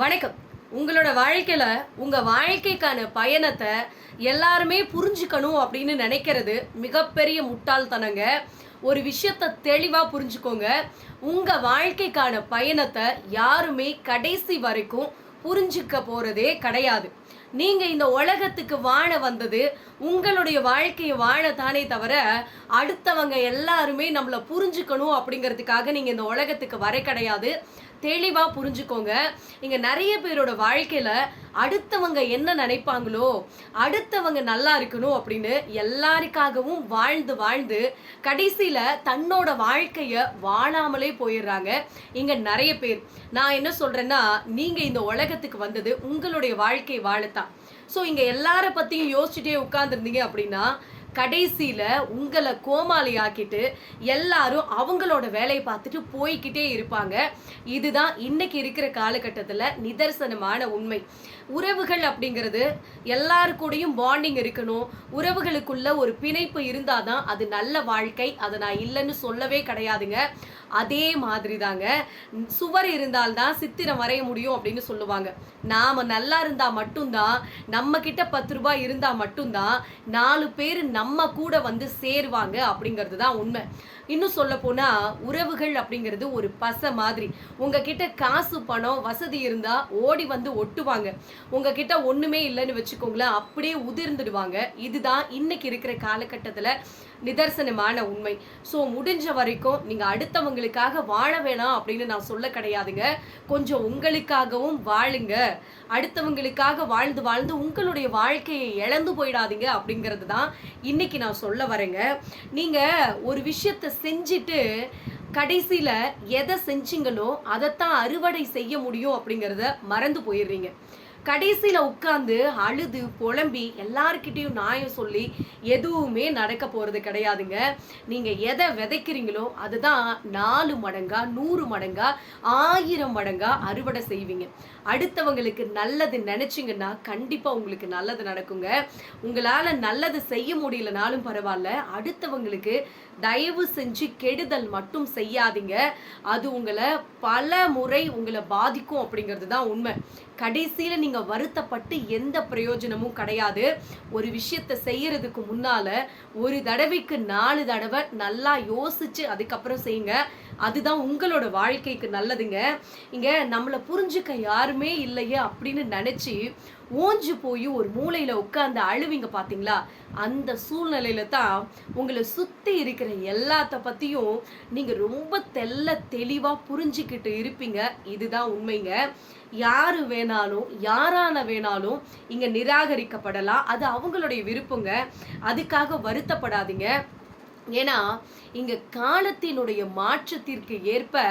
வணக்கம். உங்களோட வாழ்க்கையில் உங்கள் வாழ்க்கைக்கான பயணத்தை எல்லாருமே புரிஞ்சுக்கணும் அப்படின்னு நினைக்கிறது மிகப்பெரிய முட்டாள்தனங்க. ஒரு விஷயத்த தெளிவாக புரிஞ்சுக்கோங்க. உங்கள் வாழ்க்கைக்கான பயணத்தை யாருமே கடைசி வரைக்கும் புரிஞ்சுக்க போகிறதே கிடையாது. நீங்கள் இந்த உலகத்துக்கு வாழ வந்தது உங்களுடைய வாழ்க்கையை வாழத்தானே தவிர அடுத்தவங்க எல்லாருமே நம்மளை புரிஞ்சுக்கணும் அப்படிங்கிறதுக்காக நீங்கள் இந்த உலகத்துக்கு வர கிடையாது. தெளிவாக புரிஞ்சுக்கோங்க. இங்கே நிறைய பேரோட வாழ்க்கையில் அடுத்தவங்க என்ன நினைப்பாங்களோ அடுத்தவங்க நல்லா இருக்கணும் அப்படின்னு எல்லாருக்காகவும் வாழ்ந்து வாழ்ந்து கடைசியில் தன்னோட வாழ்க்கையை வாழாமலே போயிடுறாங்க. இங்கே நிறைய பேர். நான் என்ன சொல்கிறேன்னா நீங்கள் இந்த உலகத்துக்கு வந்தது உங்களுடைய வாழ்க்கை வாழத்தான். ஸோ இங்கே எல்லார பற்றியும் யோசிச்சுட்டே உட்காந்துருந்தீங்க அப்படின்னா கடைசியில் உங்களை கோமாளி ஆக்கிட்டு எல்லாரும் அவங்களோட வேலையை பார்த்துட்டு போய்கிட்டே இருப்பாங்க. இதுதான் இன்னைக்கு இருக்கிற காலகட்டத்தில் நிதர்சனமான உண்மை. உறவுகள் அப்படிங்கிறது எல்லாருக்கூடையும் கூடயும் பாண்டிங் இருக்கணும். உறவுகளுக்குள்ள ஒரு பிணைப்பு இருந்தாதான் அது நல்ல வாழ்க்கை. அதை நான் இல்லைன்னு சொல்லவே கிடையாதுங்க. அதே மாதிரி தாங்க சுவர் இருந்தால்தான் சித்திரம் வரைய முடியும் அப்படின்னு சொல்லுவாங்க. நாம நல்லா இருந்தால் மட்டும்தான் நம்ம கிட்ட பத்து ரூபாய் இருந்தால் மட்டும்தான் நாலு பேர் நம்ம கூட வந்து சேருவாங்க அப்படிங்கிறது தான் உண்மை. இன்னும் சொல்ல போனா உறவுகள் அப்படிங்கிறது ஒரு பசை மாதிரி. உங்ககிட்ட காசு பணம் வசதி இருந்தா ஓடி வந்து ஒட்டுவாங்க. உங்ககிட்ட ஒண்ணுமே இல்லைன்னு வச்சுக்கோங்களேன் அப்படியே உதிர்ந்துடுவாங்க. இதுதான் இன்னைக்கு இருக்கிற காலகட்டத்துல நிதர்சனமான உண்மை. ஸோ முடிஞ்ச வரைக்கும் நீங்கள் அடுத்தவங்களுக்காக வாழ வேணாம் அப்படின்னு நான் சொல்ல கிடையாதுங்க. கொஞ்சம் உங்களுக்காகவும் வாழுங்க. அடுத்தவங்களுக்காக வாழ்ந்து வாழ்ந்து உங்களுடைய வாழ்க்கையை இழந்து போயிடாதீங்க அப்படிங்கிறது தான் இன்னைக்கு நான் சொல்ல வரேங்க. நீங்கள் ஒரு விஷயத்தை செஞ்சுட்டு கடைசியில் எதை செஞ்சீங்களோ அதைத்தான் அறுவடை செய்ய முடியும் அப்படிங்கிறத மறந்து போயிடுறீங்க. கடைசியில் உட்காந்து அழுது புலம்பி எல்லாருக்கிட்டேயும் நியாயம் சொல்லி எதுவுமே நடக்க போகிறது கிடையாதுங்க. நீங்கள் எதை விதைக்கிறீங்களோ அதுதான் நாலு மடங்கா நூறு மடங்கா ஆயிரம் மடங்கா அறுவடை செய்வீங்க. அடுத்தவங்களுக்கு நல்லது நினச்சிங்கன்னா கண்டிப்பாக உங்களுக்கு நல்லது நடக்குங்க. உங்களால் நல்லது செய்ய முடியலனாலும் பரவாயில்ல. அடுத்தவங்களுக்கு தயவு செஞ்சு கெடுதல் மட்டும் செய்யாதீங்க. அது உங்களை பல முறை உங்களை பாதிக்கும் அப்படிங்கிறது தான் உண்மை. கடைசியில் நீங்கள் வருத்தப்பட்டு எந்த பிரயோஜனமும் கிடையாது. ஒரு விஷயத்த செய்யறதுக்கு முன்னால் ஒரு தடவைக்கு நாலு தடவை நல்லா யோசித்து அதுக்கப்புறம் செய்யுங்க. அதுதான் உங்களோட வாழ்க்கைக்கு நல்லதுங்க. இங்கே நம்மளை புரிஞ்சுக்க யாருமே இல்லையே அப்படின்னு நினச்சி ஓஞ்சு போய் ஒரு மூலையில் உட்காந்து அழுவிங்க பார்த்தீங்களா அந்த சூழ்நிலையில தான் உங்களை சுற்றி இருக்கிற எல்லாத்த பற்றியும் நீங்கள் ரொம்ப தெல்ல தெளிவாக புரிஞ்சுக்கிட்டு இருப்பீங்க. இதுதான் உண்மைங்க. யார் வேணாலும் யாரான வேணாலும் இங்கே நிராகரிக்கப்படலாம். அது அவங்களுடைய விருப்பங்க. அதுக்காக வருத்தப்படாதீங்க. ஏன்னா இங்க காலத்தினுடைய மாற்றத்திற்கு ஏற்ப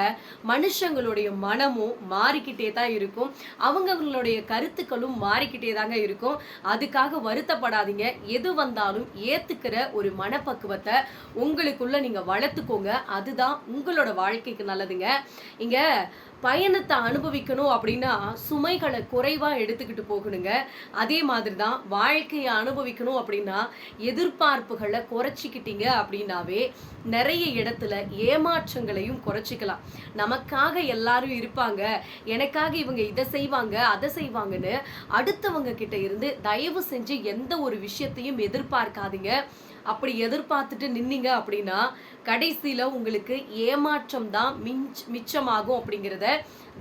மனுஷங்களுடைய மனமும் மாறிக்கிட்டே தான் இருக்கும். அவங்களுடைய கருத்துக்களும் மாறிக்கிட்டே தாங்க இருக்கும். அதுக்காக வருத்தப்படாதீங்க. எது வந்தாலும் ஏத்துக்கிற ஒரு மனப்பக்குவத்தை உங்களுக்குள்ள நீங்க வளர்த்துக்கோங்க. அதுதான் உங்களோட வாழ்க்கைக்கு நல்லதுங்க. இங்க பயணத்தை அனுபவிக்கணும் அப்படின்னா சுமைகளை குறைவா எடுத்துக்கிட்டு போகணுங்க. அதே மாதிரி தான் வாழ்க்கையை அனுபவிக்கணும் அப்படின்னா எதிர்பார்ப்புகளை குறைச்சிக்கிட்டீங்க அப்படின்னாவே நிறைய இடத்துல ஏமாற்றங்களையும் குறைச்சிக்கலாம். நமக்காக எல்லாரும் இருப்பாங்க. எனக்காக இவங்க இதை செய்வாங்க அதை செய்வாங்கன்னு அடுத்தவங்க கிட்ட இருந்து தயவு செஞ்சு எந்த ஒரு விஷயத்தையும் எதிர்பார்க்காதீங்க. அப்படி எதிர்பார்த்துட்டு நின்னீங்க அப்படின்னா கடைசியில் உங்களுக்கு ஏமாற்றம் தான் மிஞ்ச் மிச்சமாகும் அப்படிங்கிறத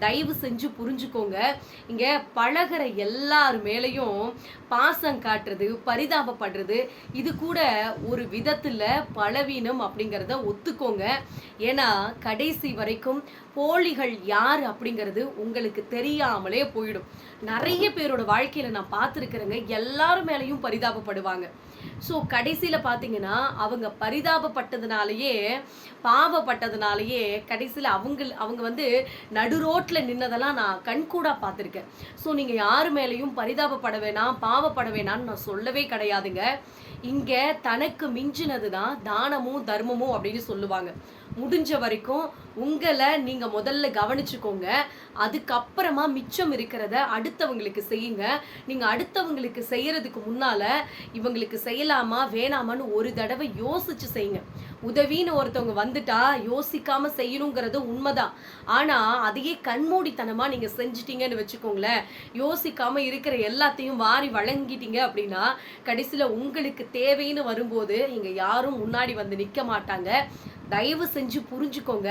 தயவு செஞ்சு புரிஞ்சுக்கோங்க. இங்கே பழகிற எல்லார் மேலேயும் பாசம் காட்டுறது பரிதாபப்படுறது இது கூட ஒரு விதத்தில் பலவீனம் அப்படிங்கிறத ஒத்துக்கோங்க. ஏன்னா கடைசி வரைக்கும் போலிகள் யார் அப்படிங்கிறது உங்களுக்கு தெரியாமலே போயிடும். நிறைய பேரோட வாழ்க்கையில் நான் பார்த்துருக்குறேங்க எல்லாரும் மேலேயும் பரிதாபப்படுவாங்க. ஸோ கடைசியில் பார்த்தீங்கன்னா அவங்க பரிதாபப்பட்டதுனாலயே பாவப்பட்டதுனாலயே கடைசியில் அவங்க அவங்க வந்து நடு ரோட்டில் நின்னதெல்லாம் நான் கண்கூடாக பார்த்துருக்கேன். ஸோ நீங்கள் யார் மேலேயும் பரிதாபப்பட வேணாம் பாவப்பட வேணாம்னு நான் சொல்லவே கிடையாதுங்க. இங்கே தனக்கு மிஞ்சினது தான் தானமும் தர்மமும் அப்படின்னு சொல்லுவாங்க. முடிஞ்ச வரைக்கும் உங்களை நீங்கள் முதல்ல கவனிச்சுக்கோங்க. அதுக்கப்புறமா மிச்சம் இருக்கிறத அடுத்தவங்களுக்கு செய்யுங்க. நீங்கள் அடுத்தவங்களுக்கு செய்கிறதுக்கு முன்னால் இவங்களுக்கு செய்யலாமா வேணாமான்னு ஒரு தடவை யோசிச்சு செய்யுங்க. உதவின்னு ஒருத்தவங்க வந்துட்டா யோசிக்காமல் செய்யணுங்கிறது உண்மைதான். ஆனால் அதையே கண்மூடித்தனமாக நீங்கள் செஞ்சிட்டீங்கன்னு வச்சுக்கோங்களேன். யோசிக்காமல் இருக்கிற எல்லாத்தையும் வாரி வழங்கிட்டீங்க அப்படின்னா கடைசியில் உங்களுக்கு தேவைன்னு வரும்போது இங்கே யாரும் முன்னாடி வந்து நிற்க மாட்டாங்க. தயவு செஞ்சு புரிஞ்சுக்கோங்க.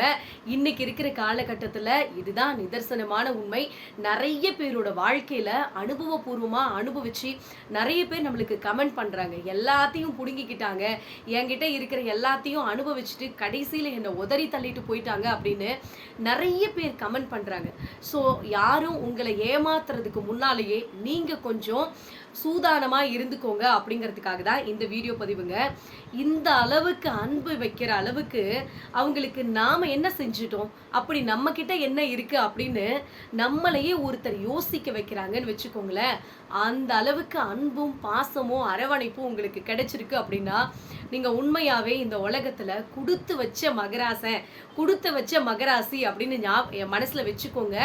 இன்னைக்கு இருக்கிற காலகட்டத்தில் இதுதான் நிதர்சனமான உண்மை. நிறைய பேரோட வாழ்க்கையில் அனுபவபூர்வமாக அனுபவிச்சு நிறைய பேர் நம்மளுக்கு கமெண்ட் பண்ணுறாங்க எல்லாத்தையும் புடுங்கிக்கிட்டாங்க. என்கிட்ட இருக்கிற எல்லாத்தையும் அனுபவிச்சுட்டு கடைசியில் என்னை உதறி தள்ளிட்டு போயிட்டாங்க அப்படின்னு நிறைய பேர் கமெண்ட் பண்ணுறாங்க ஸோ யாரும் உங்களை ஏமாத்துறதுக்கு முன்னாலேயே நீங்கள் கொஞ்சம் சூதானமா இருந்துக்கோங்க அப்படிங்கிறதுக்காக தான் இந்த வீடியோ பதிவுங்க. இந்த அளவுக்கு அன்பு வைக்கிற அளவுக்கு அவங்களுக்கு நாம என்ன செஞ்சுட்டோம்? அப்படி நம்ம கிட்ட என்ன இருக்கு அப்படின்னு நம்மளையே ஒருத்தர் யோசிக்க வைக்கிறாங்கன்னு வச்சுக்கோங்களேன். அந்த அளவுக்கு அன்பும் பாசமும் அரவணைப்பும் உங்களுக்கு கிடைச்சிருக்கு அப்படின்னா நீங்க உண்மையாவே இந்த உலகத்துல கொடுத்து வச்ச மகராசன் கொடுத்து வச்ச மகராசி அப்படின்னு ஞா- என் மனசுல வச்சுக்கோங்க.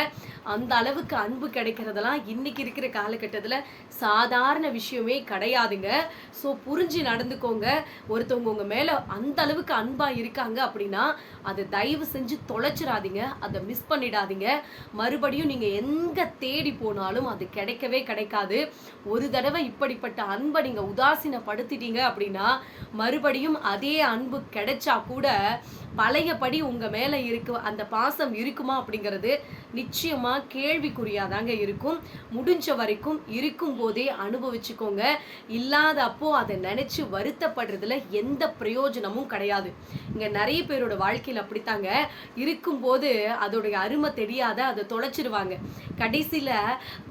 அந்த அளவுக்கு அன்பு கிடைக்கிறதெல்லாம் இன்னைக்கு இருக்கிற காலகட்டத்தில் சாதாரண விஷயமே கிடையாதுங்க. ஸோ புரிஞ்சு நடந்துக்கோங்க. ஒருத்தவங்க உங்க மேல அந்த அளவுக்கு அன்பா இருக்காங்க அப்படின்னா அதை தயவு செஞ்சு தொலைச்சிடாதீங்க. அதை மிஸ் பண்ணிடாதீங்க. மறுபடியும் நீங்க எங்க தேடி போனாலும் அது கிடைக்கவே கிடைக்காது. ஒரு தடவை இப்படிப்பட்ட அன்பை நீங்க உதாசீனப்படுத்திட்டீங்க அப்படின்னா மறுபடியும் அதே அன்பு கிடைச்சா கூட பழையபடி உங்க மேல இருக்கு அந்த பாசம் இருக்குமா அப்படிங்கிறது நிச்சயமா கேள்விக்குறியாதாங்க இருக்கும். முடிஞ்ச வரைக்கும் இருக்கும் போதே அனுபவிச்சுக்கோங்க. இல்லாத அப்போ அதை நினைச்சு வருத்தப்படுறதுல எந்த பிரயோஜனமும் கிடையாது. இங்க நிறைய பேரோட வாழ்க்கையில் அப்படித்தாங்க. இருக்கும்போது அதோடைய அருமை தெரியாத அதை தொலைச்சிருவாங்க. கடைசியில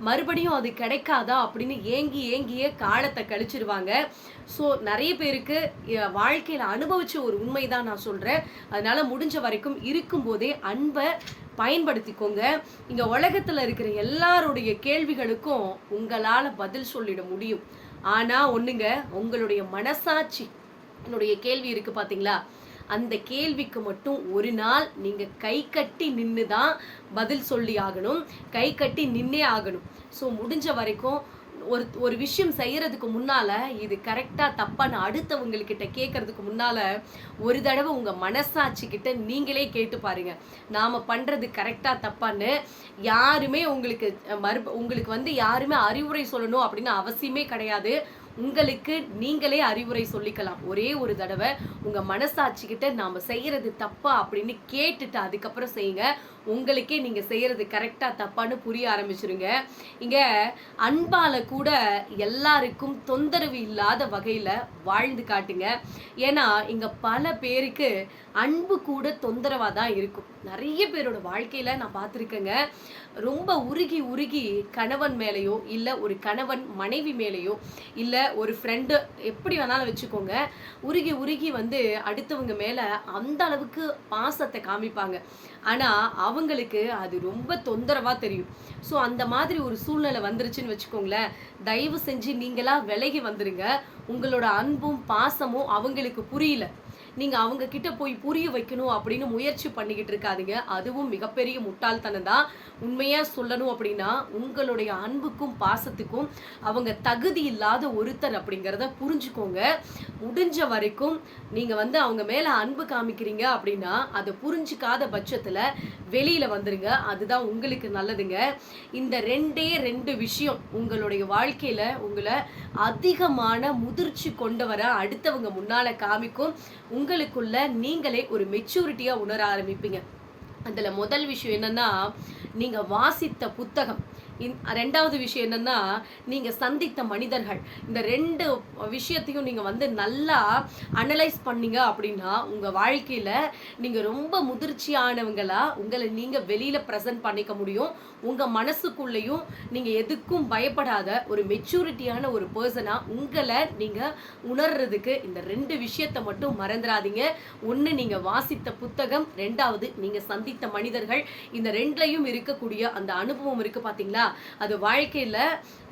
மறுபடியும் அது கிடைக்காதா அப்படின்னு ஏங்கி ஏங்கியே காலத்தை கழிச்சிருவாங்க. ஸோ நிறைய பேருக்கு வாழ்க்கையில் வாழ்க்கையில அனுபவிச்ச ஒரு உண்மை தான் நான் சொல்கிறேன் அதனால முடிஞ்ச வரைக்கும் இருக்கும்போதே அன்பை பயன்படுத்திக்கோங்க. இங்க உலகத்துல இருக்கிற எல்லாருடைய கேள்விகளுக்கும் உங்களால பதில் சொல்லிட முடியும். ஆனா ஒண்ணுங்க உங்களுடைய மனசாட்சி என்னுடைய கேள்வி இருக்கு பாத்தீங்களா? அந்த கேள்விக்கு மட்டும் ஒரு நாள் நீங்க கை கட்டி நின்று தான் பதில் சொல்லி ஆகணும். கை கட்டி நின்னே ஆகணும். ஸோ முடிஞ்ச வரைக்கும் ஒரு ஒரு விஷயம் செய்யறதுக்கு முன்னால இது கரெக்டா தப்பான்னு அடுத்தவங்கக்கிட்ட கேட்கறதுக்கு முன்னால ஒரு தடவை உங்க மனசாட்சிக்கிட்ட நீங்களே கேட்டு பாருங்க. நாம பண்றது கரெக்டா தப்பான்னு யாருமே உங்களுக்கு மறு மறுப உங்களுக்கு வந்து யாருமே அறிவுரை சொல்லணும் அப்படின்னு அவசியமே கிடையாது. உங்களுக்கு நீங்களே அறிவுரை சொல்லிக்கலாம். ஒரே ஒரு தடவை உங்க மனசாட்சிக்கிட்ட நாம் நாம செய்யறது தப்பா அப்படின்னு கேட்டுட்டு அதுக்கப்புறம் செய்யுங்க. உங்களுக்கே நீங்கள் செய்கிறது கரெக்டாக தப்பான்னு புரிய ஆரம்பிச்சிருங்க. இங்கே அன்பால் கூட எல்லாருக்கும் தொந்தரவு இல்லாத வகையில் வாழ்ந்து காட்டுங்க. ஏன்னா இங்கே பல பேருக்கு அன்பு கூட தொந்தரவாக தான் இருக்கும். நிறைய பேரோட வாழ்க்கையில் நான் பார்த்துருக்கேங்க. ரொம்ப உருகி உருகி கணவன் மேலேயோ இல்லை ஒரு கணவன் மனைவி மேலேயோ இல்லை ஒரு ஃப்ரெண்டு எப்படி வேணாலும் வச்சுக்கோங்க. உருகி உருகி வந்து அடுத்தவங்க மேலே அந்த அளவுக்கு பாசத்தை காமிப்பாங்க. ஆனால் அவங்களுக்கு அது ரொம்ப தொந்தரவாக தெரியும். ஸோ அந்த மாதிரி ஒரு சூழ்நிலை வந்துருச்சுன்னு வச்சுக்கோங்களேன். தயவு செஞ்சு நீங்களாக விலகி வந்துடுங்க உங்களோட அன்பும் பாசமும் அவங்களுக்கு புரியல. நீங்க அவங்க கிட்ட போய் புரிய வைக்கணும் அப்படின்னு முயற்சி பண்ணிக்கிட்டு இருக்காதீங்க. அதுவும் மிகப்பெரிய முட்டாள்தனம் தான். உண்மையா சொல்லணும் அப்படின்னா உங்களுடைய அன்புக்கும் பாசத்துக்கும் அவங்க தகுதி இல்லாத ஒருத்தர் அப்படிங்கிறத புரிஞ்சுக்கோங்க. முடிஞ்ச வரைக்கும் நீங்க வந்து அவங்க மேல அன்பு காமிக்கிறீங்க அப்படின்னா அதை புரிஞ்சுக்காத பட்சத்துல வெளியில வந்துருங்க. அதுதான் உங்களுக்கு நல்லதுங்க. இந்த ரெண்டே ரெண்டு விஷயம் உங்களுடைய வாழ்க்கையில உங்களை அதிகமான முதிர்ச்சி கொண்டு வர அடுத்தவங்க முன்னால காமிக்கும். உங்களுக்குள்ள நீங்களே ஒரு மெச்சூரிட்டியா உணர ஆரம்பிப்பீங்க. அதுல முதல் விஷயம் என்னன்னா நீங்க வாசித்த புத்தகம் ரெண்டாவது விஷயம் என்னென்னா நீங்கள் சந்தித்த மனிதர்கள். இந்த ரெண்டு விஷயத்தையும் நீங்கள் வந்து நல்லா அனலைஸ் பண்ணீங்க அப்படின்னா உங்கள் வாழ்க்கையில் நீங்கள் ரொம்ப முதிர்ச்சியானவங்களா உங்களை நீங்கள் வெளியில் ப்ரெசென்ட் பண்ணிக்க முடியும். உங்கள் மனசுக்குள்ளேயும் நீங்கள் எதுக்கும் பயப்படாத ஒரு மெச்சூரிட்டியான ஒரு பர்சனாக உங்களை நீங்கள் உணர்றதுக்கு இந்த ரெண்டு விஷயத்தை மட்டும் மறந்துடாதீங்க. ஒன்று நீங்கள் வாசித்த புத்தகம். ரெண்டாவது நீங்கள் சந்தித்த மனிதர்கள். இந்த ரெண்டுலையும் இருக்கக்கூடிய அந்த அனுபவம் இருக்குது பார்த்தீங்களா அது வாழ்க்கையில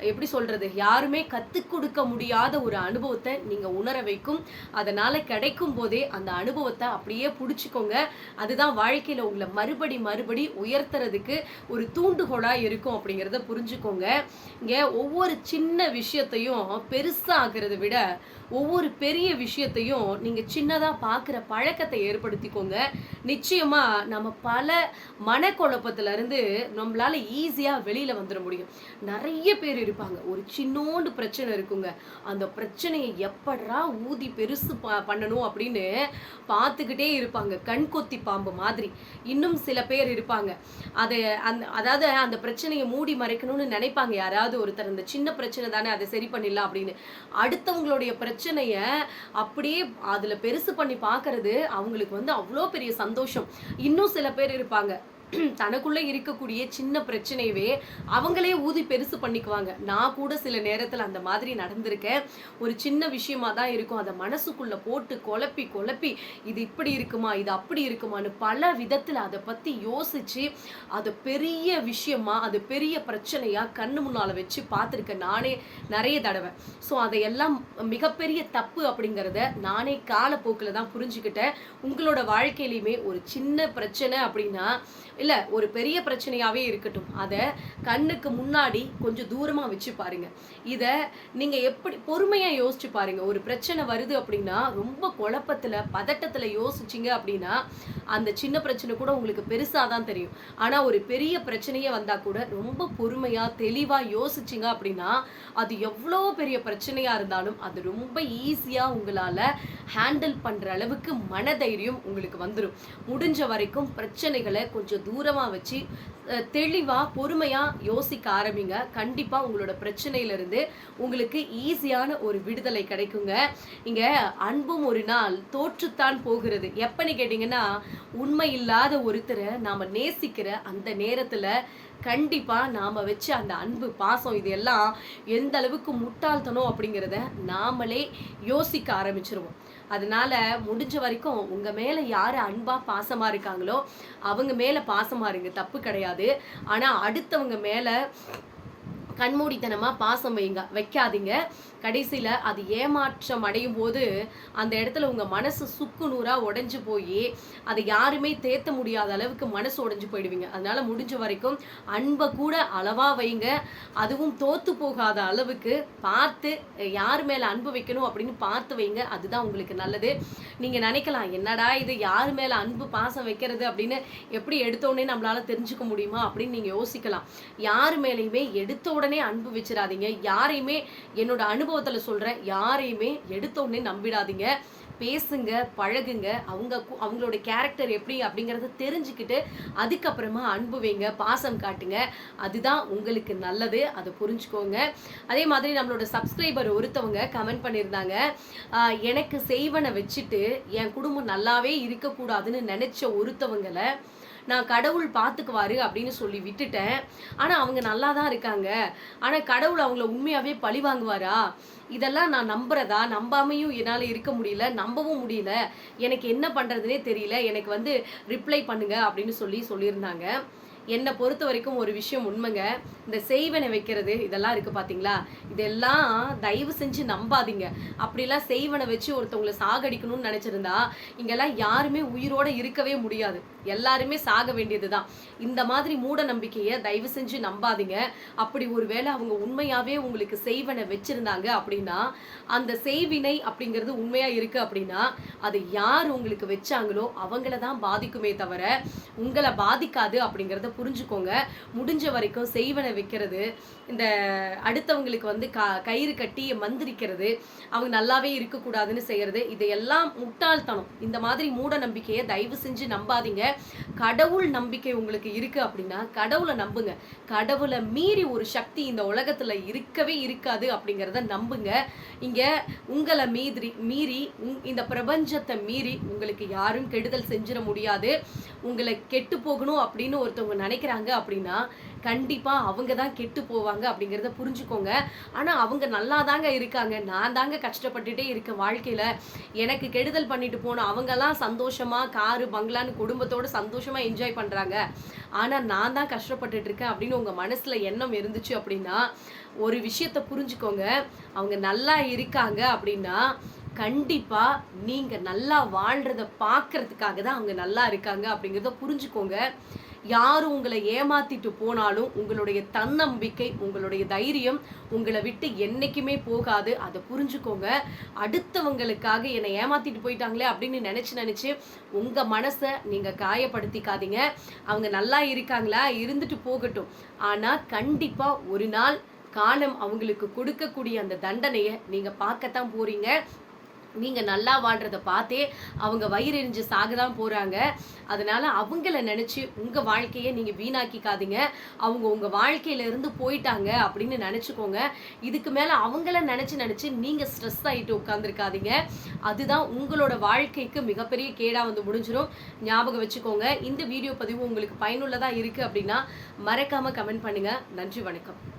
எப்படி சொல்றது யாருமே கத்துக் கொடுக்க முடியாத ஒரு அனுபவத்தை நீங்க உணர வைக்கும். அதனால கிடைக்கும் போதே அந்த அனுபவத்தை அப்படியே புடிச்சுக்கோங்க. அதுதான் வாழ்க்கையில உங்களை மறுபடி மறுபடி உயர்த்துறதுக்கு ஒரு தூண்டுகோலா இருக்கும் அப்படிங்கிறத புரிஞ்சுக்கோங்க. இங்க ஒவ்வொரு சின்ன விஷயத்தையும் பெருசாகிறத விட ஒவ்வொரு பெரிய விஷயத்தையும் நீங்க சின்னதா பார்க்குற பழக்கத்தை ஏற்படுத்திக்கோங்க. நிச்சயமா நம்ம பல மனக்குழப்பத்துல இருந்து நம்மளால ஈஸியா வெளியில வந்துட முடியும். நிறைய பேர் இருப்பாங்க. ஒரு சின்னோண்டு பிரச்சனை இருக்குங்க. அந்த பிரச்சனையை எப்படா ஊதி பெருசு ப- பண்ணணும் அப்படின்னு பார்த்துக்கிட்டே இருப்பாங்க. கண் கொத்தி பாம்பு மாதிரி. இன்னும் சில பேர் இருப்பாங்க. அதை அந்த அதாவது அந்த பிரச்சனையை மூடி மறைக்கணும்னு நினைப்பாங்க. யாராவது ஒருத்தர் அந்த சின்ன பிரச்சனை தானே அதை சரி பண்ணிடலாம் அப்படின்னு. அடுத்தவங்களுடைய பிரச்சனையை அப்படியே அதில் பெருசு பண்ணி பார்க்கறது அவங்களுக்கு வந்து அவ்வளோ பெரிய சந்தோஷம். இன்னும் சில பேர் இருப்பாங்க. தனக்குள்ளே இருக்கக்கூடிய சின்ன பிரச்சனையவே அவங்களே ஊதி பெருசு பண்ணிக்குவாங்க. நான் கூட சில நேரத்தில் அந்த மாதிரி நடந்திருக்கேன். ஒரு சின்ன விஷயமா தான் இருக்கும். அதை மனசுக்குள்ளே போட்டு குழப்பி குழப்பி இது இப்படி இருக்குமா இது அப்படி இருக்குமான்னு பல விதத்தில் அதை பற்றி யோசித்து அது பெரிய விஷயமா அது பெரிய பிரச்சனையாக கண்ணு முன்னால் வச்சு பார்த்துருக்கேன் நானே நிறைய தடவை. ஸோ அதையெல்லாம் மிகப்பெரிய தப்பு அப்படிங்கிறத நானே காலப்போக்கில் தான் புரிஞ்சுக்கிட்டேன். உங்களோட வாழ்க்கையிலையுமே ஒரு சின்ன பிரச்சனை அப்படின்னா இல்லை ஒரு பெரிய பிரச்சனையாகவே இருக்கட்டும். அதை கண்ணுக்கு முன்னாடி கொஞ்சம் தூரமாக வச்சு பாருங்க. இதை நீங்கள் எப்படி பொறுமையாக யோசிச்சு பாருங்க. ஒரு பிரச்சனை வருது அப்படின்னா ரொம்ப குழப்பத்தில் பதட்டத்தில் யோசிச்சீங்க அப்படின்னா அந்த சின்ன பிரச்சனை கூட உங்களுக்கு பெருசாக தான் தெரியும். ஆனால் ஒரு பெரிய பிரச்சனையே வந்தால் கூட ரொம்ப பொறுமையாக தெளிவாக யோசிச்சீங்க அப்படின்னா அது எவ்வளோ பெரிய பிரச்சனையாக இருந்தாலும் அது ரொம்ப ஈஸியாக உங்களால் ஹேண்டில் பண்ணுற அளவுக்கு மனதைரியம் உங்களுக்கு வந்துடும் முடிஞ்ச வரைக்கும் பிரச்சனைகளை கொஞ்சம் தூரமாக வச்சு தெளிவாக பொறுமையாக யோசிக்க ஆரம்பிங்க. கண்டிப்பாக உங்களோட பிரச்சனையிலிருந்து இருந்து உங்களுக்கு ஈஸியான ஒரு விடுதலை கிடைக்குங்க. இங்க அன்பும் ஒரு நாள் தோற்றுத்தான் போகிறது. எப்பன்னு கேட்டீங்கன்னா உண்மை இல்லாத ஒருத்தரை நாம நேசிக்கிற அந்த நேரத்துல கண்டிப்பாக நாம வச்சு அந்த அன்பு பாசம் இது எல்லாம் எந்த அளவுக்கு முட்டாள்தனம் அப்படிங்கிறத நாமளே யோசிக்க ஆரம்பிச்சிருவோம். அதனால முடிஞ்ச வரைக்கும் உங்கள் மேலே யார் அன்பாக பாசமாக இருக்காங்களோ அவங்க மேலே பாசமாக இருங்க. தப்பு கிடையாது. ஆனால் அடுத்தவங்க மேலே கண்மூடித்தனமாக பாசம் வைங்க வைக்காதீங்க. கடைசியில் அது ஏமாற்றம் அடையும் போது அந்த இடத்துல உங்கள் மனசு சுக்கு நூறாக உடஞ்சி போய் அதை யாருமே தேத்த முடியாத அளவுக்கு மனசு உடைஞ்சு போயிடுவீங்க. அதனால் முடிஞ்ச வரைக்கும் அன்பை கூட அளவாக வைங்க. அதுவும் தோத்து போகாத அளவுக்கு பார்த்து யார் மேலே அன்பு வைக்கணும் அப்படின்னு பார்த்து வைங்க. அதுதான் உங்களுக்கு நல்லது. நீங்கள் நினைக்கலாம் என்னடா இது? யார் மேலே அன்பு பாசம் வைக்கிறது? அப்படின்னு எப்படி எடுத்தோடனே நம்மளால் நம்மளால தெரிஞ்சுக்க முடியுமா அப்படின்னு நீங்கள் யோசிக்கலாம். யார் மேலேயுமே எடுத்த உடனே உடனே அன்பு வச்சிடாதீங்க யாரையுமே என்னோட அனுபவத்தில் சொல்கிறேன் யாரையுமே எடுத்த உடனே நம்பிடாதீங்க. பேசுங்க பழகுங்க. அவங்க அவங்களோட கேரக்டர் எப்படி அப்படிங்கிறத தெரிஞ்சுக்கிட்டு அதுக்கப்புறமா அன்பு வைங்க பாசம் காட்டுங்க. அதுதான் உங்களுக்கு நல்லது. அதை புரிஞ்சுக்கோங்க. அதே மாதிரி நம்மளோட சப்ஸ்கிரைபர் ஒருத்தவங்க கமெண்ட் பண்ணியிருந்தாங்க. எனக்கு செய்வனை வச்சுட்டு என் குடும்பம் நல்லாவே இருக்கக்கூடாதுன்னு நினச்ச ஒருத்தவங்களை நான் கடவுள் பார்த்துக்குவாரு அப்படின்னு சொல்லி விட்டுட்டேன். ஆனால் அவங்க நல்லா தான் இருக்காங்க. ஆனால் கடவுள் அவங்கள உண்மையாகவே பழி வாங்குவாரா? இதெல்லாம் நான் நம்புறதா? நம்பாமையும் என்னால் இருக்க முடியல. நம்பவும் முடியல. எனக்கு என்ன பண்ணுறதுனே தெரியல. எனக்கு வந்து ரிப்ளை பண்ணுங்க அப்படின்னு சொல்லி சொல்லியிருந்தாங்க. என்னை பொறுத்த வரைக்கும் ஒரு விஷயம் உண்மைங்க. இந்த செய்வனை வைக்கிறது இதெல்லாம் இருக்குது பார்த்தீங்களா இதெல்லாம் தயவு செஞ்சு நம்பாதீங்க. அப்படிலாம் செய்வனை வச்சு ஒருத்தவங்களை சாகடிக்கணும்னு நினச்சிருந்தா இங்கெல்லாம் யாருமே உயிரோட இருக்கவே முடியாது. எல்லாருமே சாக வேண்டியது தான் இந்த மாதிரி மூட நம்பிக்கையை தயவு செஞ்சு நம்பாதீங்க. அப்படி ஒருவேளை அவங்க உண்மையாகவே உங்களுக்கு செய்வனை வச்சுருந்தாங்க அப்படின்னா அந்த செய்வினை அப்படிங்கிறது உண்மையாக இருக்குது அப்படின்னா அது யார் உங்களுக்கு வச்சாங்களோ அவங்கள தான் பாதிக்குமே தவிர உங்களை பாதிக்காது அப்படிங்கிறத புரிஞ்சுக்கோங்க. முடிஞ்ச வரைக்கும் செய்வனை வைக்கிறது. இந்த அடுத்தவங்களுக்கு வந்து க கயிறு கட்டி மந்திரிக்கிறது. அவங்க நல்லாவே இருக்கக்கூடாதுன்னு செய்கிறது இதையெல்லாம் முட்டாள்தனம். இந்த மாதிரி மூட நம்பிக்கையை தயவு செஞ்சு நம்பாதீங்க. கடவுள் நம்பிக்கை உங்களுக்கு இருக்குது அப்படின்னா கடவுளை நம்புங்க. கடவுளை மீறி ஒரு சக்தி இந்த உலகத்தில் இருக்கவே இருக்காது அப்படிங்கிறத நம்புங்க. இங்கே உங்களை மீறி மீறி உங்- இந்த பிரபஞ்சத்தை மீறி உங்களுக்கு யாரும் கெடுதல் செஞ்சிட முடியாது. உங்களை கெட்டு போகணும் அப்படின்னு ஒருத்தவங்க நினைக்கிறாங்க அப்படின்னா கண்டிப்பாக அவங்க தான் கெட்டு போவாங்க அப்படிங்கிறத புரிஞ்சுக்கோங்க. ஆனால் அவங்க நல்லா தாங்க இருக்காங்க. நான் தாங்க கஷ்டப்பட்டுட்டே இருக்கேன் வாழ்க்கையில். எனக்கு கெடுதல் பண்ணிட்டு போனோம் அவங்கெல்லாம் சந்தோஷமாக காரு பங்களான்னு குடும்பத்தோடு சந்தோஷமாக என்ஜாய் பண்ணுறாங்க ஆனால் நான் தான் கஷ்டப்பட்டுட்டு இருக்கேன் அப்படின்னு உங்கள் மனசில் எண்ணம் இருந்துச்சு அப்படின்னா ஒரு விஷயத்தை புரிஞ்சுக்கோங்க. அவங்க நல்லா இருக்காங்க அப்படின்னா கண்டிப்பாக நீங்கள் நல்லா வாழ்கிறத பார்க்கறதுக்காக தான் அவங்க நல்லா இருக்காங்க அப்படிங்கிறத புரிஞ்சுக்கோங்க. யார் உங்களை ஏமாத்திட்டு போனாலும் உங்களுடைய தன்னம்பிக்கை உங்களுடைய தைரியம் உங்களை விட்டு என்றைக்குமே போகாது. அதை புரிஞ்சுக்கோங்க. அடுத்தவங்களுக்காக என்னை ஏமாத்திட்டு போயிட்டாங்களே அப்படின்னு நினச்சி நினச்சி உங்கள் மனசை நீங்கள் காயப்படுத்திக்காதீங்க. அவங்க நல்லா இருக்காங்களா? இருந்துட்டு போகட்டும். ஆனால் கண்டிப்பாக ஒரு நாள் காலம் அவங்களுக்கு கொடுக்கக்கூடிய அந்த தண்டனையை நீங்கள் பார்க்கத்தான் போகிறீங்க நீங்கள் நல்லா வாழ்கிறத பார்த்தே அவங்க வயிறெறிஞ்சு சாக தான் போகிறாங்க அதனால் அவங்கள நினச்சி உங்கள் வாழ்க்கையை நீங்கள் வீணாக்கிக்காதீங்க. அவங்க உங்கள் வாழ்க்கையில இருந்து போயிட்டாங்க அப்படின்னு நினச்சிக்கோங்க. இதுக்கு மேலே அவங்கள நினச்சி நினச்சி நீங்கள் ஸ்ட்ரெஸ் ஆகிட்டு உட்காந்துருக்காதீங்க அதுதான் உங்களோட வாழ்க்கைக்கு மிகப்பெரிய கேடாக வந்து முடிஞ்சிடும் ஞாபகம் வச்சுக்கோங்க. இந்த வீடியோ பதிவு உங்களுக்கு பயனுள்ளதாக இருக்கு அப்படின்னா மறக்காமல் கமெண்ட் பண்ணுங்கள் நன்றி வணக்கம்.